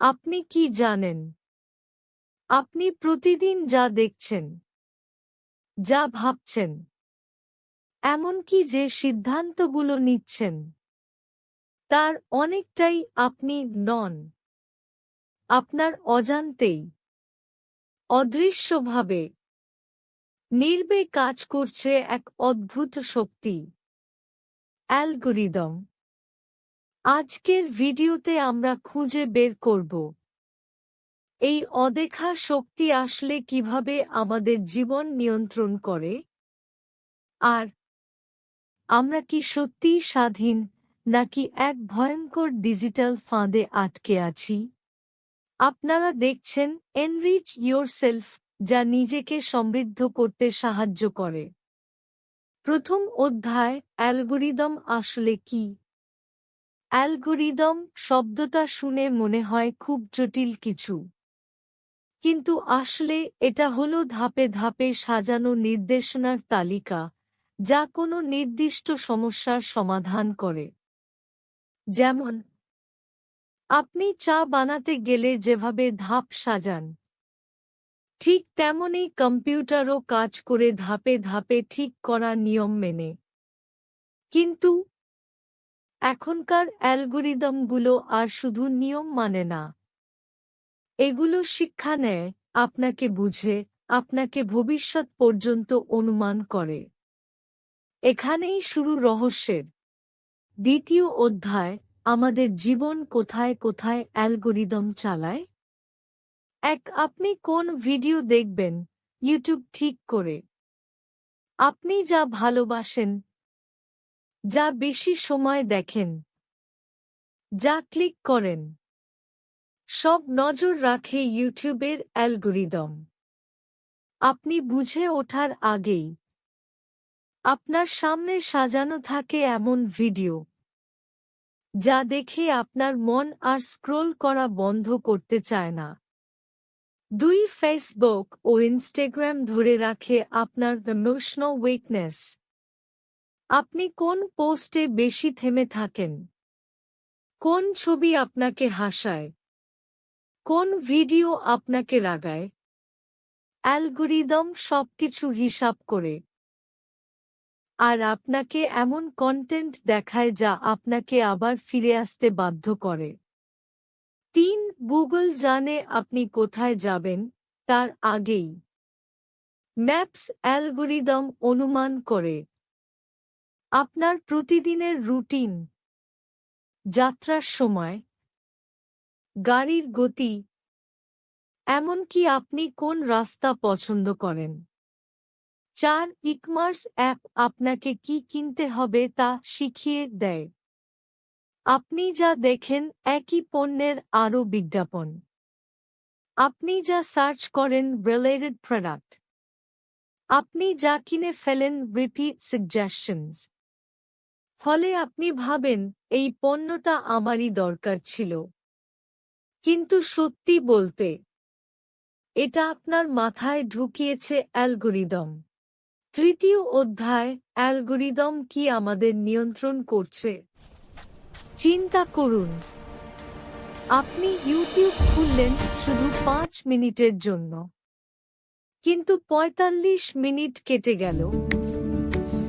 আপনি কি জানেন? আপনি প্রতিদিন যা দেখছেন, যা ভাবছেন, এমনকি যে সিদ্ধান্তগুলো নিচ্ছেন, তার অনেকটাই আপনি নন। আপনার অজান্তেই, অদৃশ্যভাবে, নির্বে কাজ করছে এক অদ্ভুত শক্তি, অ্যালগোরিদম। আজকের ভিডিওতে আমরা খুঁজে বের করব। এই অদেখা শক্তি আসলে কীভাবে আমাদের জীবন নিয়ন্ত্রণ করে? আর আমরা কি সত্যিই স্বাধীন, নাকি এক ভয়ঙ্কর ডিজিটাল ফাঁদে আটকে আছি? আপনারা দেখছেন এনরিচ ইয়োরসেলফ যা নিজেকে সমৃদ্ধ করতে সাহায্য করে। প্রথম অধ্যায়, অ্যালগোরিদম আসলে কি? অ্যালগোরিদম শব্দটা শুনে মনে হয় খুব জটিল কিছু। কিন্তু আসলে এটা হলো ধাপে ধাপে সাজানো নির্দেশনার তালিকা, যা কোনো নির্দিষ্ট সমস্যার সমাধান করে। যেমন, আপনি চা বানাতে গেলে যেভাবে ধাপ সাজান, ঠিক তেমনই কম্পিউটারও কাজ করে ধাপে ধাপে ঠিক করা নিয়ম মেনে। কিন্তু এখনকার অ্যালগোরিদমগুলো আর শুধু নিয়ম মানে না। এগুলো শিক্ষা নেয়, আপনাকে বুঝে, আপনাকে ভবিষ্যৎ পর্যন্ত অনুমান করে। এখানেই শুরু রহস্যের। দ্বিতীয় অধ্যায়, আমাদের জীবন কোথায় কোথায় অ্যালগোরিদম চালায়? এক, আপনি কোন ভিডিও দেখবেন? ইউটিউব ঠিক করে। আপনি যা ভালোবাসেন যা বেশি সময় দেখেন। যা ক্লিক করেন। সব নজর রাখে ইউটিউবের অ্যালগোরিদম। আপনি বুঝে ওঠার আগেই আপনার সামনে সাজানো থাকে এমন ভিডিও। যা দেখে আপনার মন আর স্ক্রোল করা বন্ধ করতে চায় না। দুই, ফেসবুক ও ইনস্টাগ্রাম ধরে রাখে আপনার ইমোশনাল উইকনেস। আপনি কোন পোস্টে বেশি থেমে থাকেন? কোন ছবি আপনাকে হাসায়? কোন ভিডিও আপনাকে রাগায়? অ্যালগোরিদম সবকিছু হিসাব করে। আর আপনাকে এমন কন্টেন্ট দেখায় যা আপনাকে আবার ফিরে আসতে বাধ্য করে। তিন, গুগল জানে আপনি কোথায় যাবেন, তার আগেই। ম্যাপস অ্যালগোরিদম অনুমান করে। আপনার প্রতিদিনের রুটিন। যাত্রার সময়। গাড়ির গতি। এমনকি আপনি কোন রাস্তা পছন্দ করেন। চার ইকমার্স অ্যাপ আপনাকে কি কিনতে হবে তা শিখিয়ে দেয়। আপনি যা দেখেন একই পণ্যের আরও বিজ্ঞাপন। আপনি যা সার্চ করেন রিলেটেড প্রোডাক্ট আপনি যা কিনে ফেলেন রিপিট সাজেশনস ফলে আপনি ভাবেন, এই পণ্যটা আমারই দরকার ছিল। কিন্তু সত্যি বলতে, এটা আপনার মাথায় ঢুকিয়েছে অ্যালগোরিদম। তৃতীয় অধ্যায়, অ্যালগোরিদম কি আমাদের নিয়ন্ত্রণ করছে? চিন্তা করুন। আপনি ইউটিউব খুললেন শুধু পাঁচ মিনিটের জন্য। কিন্তু ৪৫ মিনিট কেটে গেল।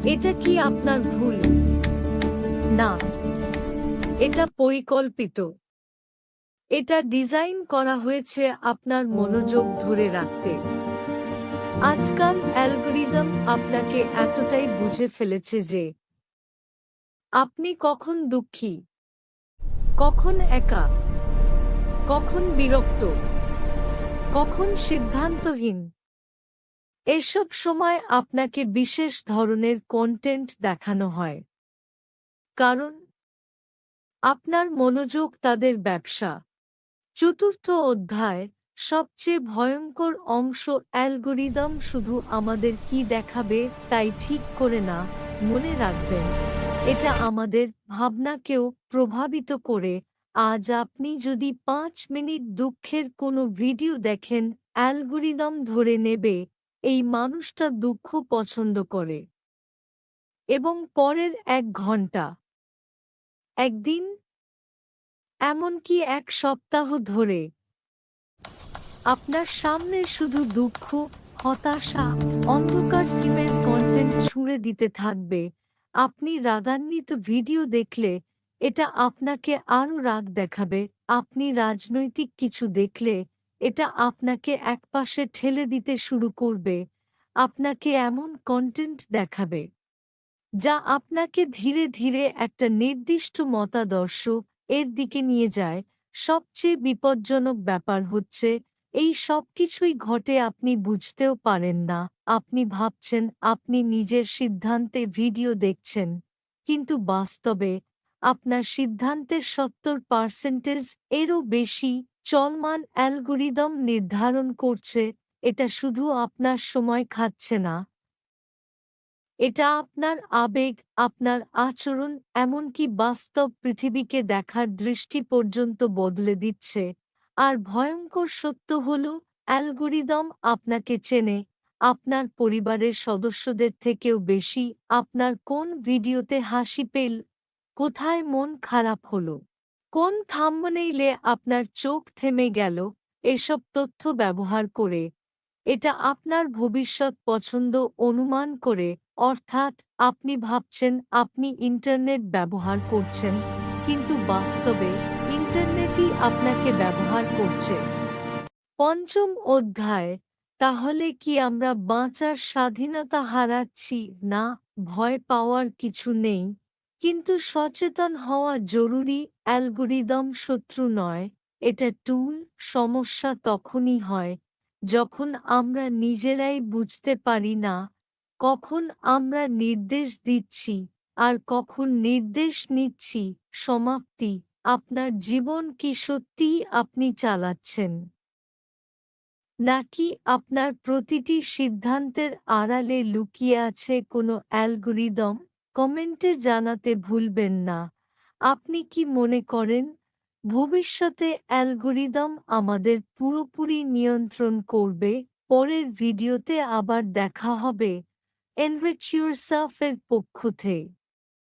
এটা কি আপনার ভুল? না। এটা পরিকল্পিত। এটা ডিজাইন করা হয়েছে আপনার মনোযোগ ধরে রাখতে। আজকাল অ্যালগোরিদম আপনাকে এতটাই বুঝে ফেলেছে যে আপনি কখন দুঃখী, কখন একা, কখন বিরক্ত, কখন সিদ্ধান্তহীন। এসব সময় আপনাকে বিশেষ ধরনের কন্টেন্ট দেখানো হয়। কারণ আপনার মনোযোগ তাদের ব্যবসা। চতুর্থ অধ্যায়, সবচেয়ে ভয়ঙ্কর অংশ, অ্যালগোরিদম শুধু আমাদের কি দেখাবে তাই ঠিক করে না, মনে রাখবেন। এটা আমাদের ভাবনাকেও প্রভাবিত করে। আজ আপনি যদি পাঁচ মিনিট দুঃখের কোনো ভিডিও দেখেন, অ্যালগোরিদম ধরে নেবে, এই মানুষটা দুঃখ পছন্দ করে। এবং পরের এক ঘণ্টা। একদিন এমনকি এক সপ্তাহ ধরে, আপনার সামনে শুধু দুঃখ, হতাশা, অন্ধকার থিমের কন্টেন্ট ছুঁড়ে দিতে থাকবে। আপনি রাগান্বিত ভিডিও দেখলে এটা আপনাকে আরও রাগ দেখাবে। আপনি রাজনৈতিক কিছু দেখলে এটা আপনাকে একপাশে ঠেলে দিতে শুরু করবে। আপনাকে এমন কন্টেন্ট দেখাবে। যা আপনাকে ধীরে ধীরে একটা নির্দিষ্ট মতাদর্শ এর দিকে নিয়ে যায়। সবচেয়ে বিপজ্জনক ব্যাপার হচ্ছে, এই সব কিছুই ঘটে আপনি বুঝতেও পারেন না। আপনি ভাবছেন, আপনি নিজের সিদ্ধান্তে ভিডিও দেখছেন। কিন্তু বাস্তবে, আপনার সিদ্ধান্তের সত্তর পার্সেন্টেজ এরও বেশি চলমান অ্যালগোরিদম নির্ধারণ করছে। এটা শুধু আপনার সময় খাচ্ছে না। এটা আপনার আবেগ, আপনার আচরণ, এমনকি বাস্তব পৃথিবীকে দেখার দৃষ্টি পর্যন্ত বদলে দিচ্ছে। আর ভয়ঙ্কর সত্য হল, অ্যালগোরিদম আপনাকে চেনে, আপনার পরিবারের সদস্যদের থেকেও বেশি, আপনার কোন ভিডিওতে হাসি পেল, কোথায় মন খারাপ হলো, কোন থাম্বনেইলে আপনার চোখ থেমে গেল, এসব তথ্য ব্যবহার করে, এটা আপনার ভবিষ্যৎ পছন্দ অনুমান করে অর্থাৎ আপনি ভাবছেন আপনি ইন্টারনেট ব্যবহার করছেন, কিন্তু বাস্তবে ইন্টারনেটই আপনাকে ব্যবহার করছে। পঞ্চম অধ্যায়, তাহলে কি আমরা বাঁচার স্বাধীনতা হারাচ্ছি? না, ভয় পাওয়ার কিছু নেই। কিন্তু সচেতন হওয়া জরুরি, অ্যালগোরিদম শত্রু নয়। এটা টুল, সমস্যা তখনই হয়, যখন আমরা নিজেরাই বুঝতে পারি না কখন আমরা নির্দেশ দিচ্ছি আর কখন নির্দেশ নিচ্ছি সমাপ্তি, আপনার জীবন কি সত্যিই আপনি চালাচ্ছেন? নাকি আপনার প্রতিটি সিদ্ধান্তের আড়ালে লুকিয়ে আছে কোনো অ্যালগোরিদম? কমেন্টে জানাতে ভুলবেন না। আপনি কি মনে করেন, ভবিষ্যতে অ্যালগোরিদম আমাদের পুরোপুরি নিয়ন্ত্রণ করবে, পরের ভিডিওতে আবার দেখা হবে। এনরিচ ইউরসেলফের পক্ষ থেকে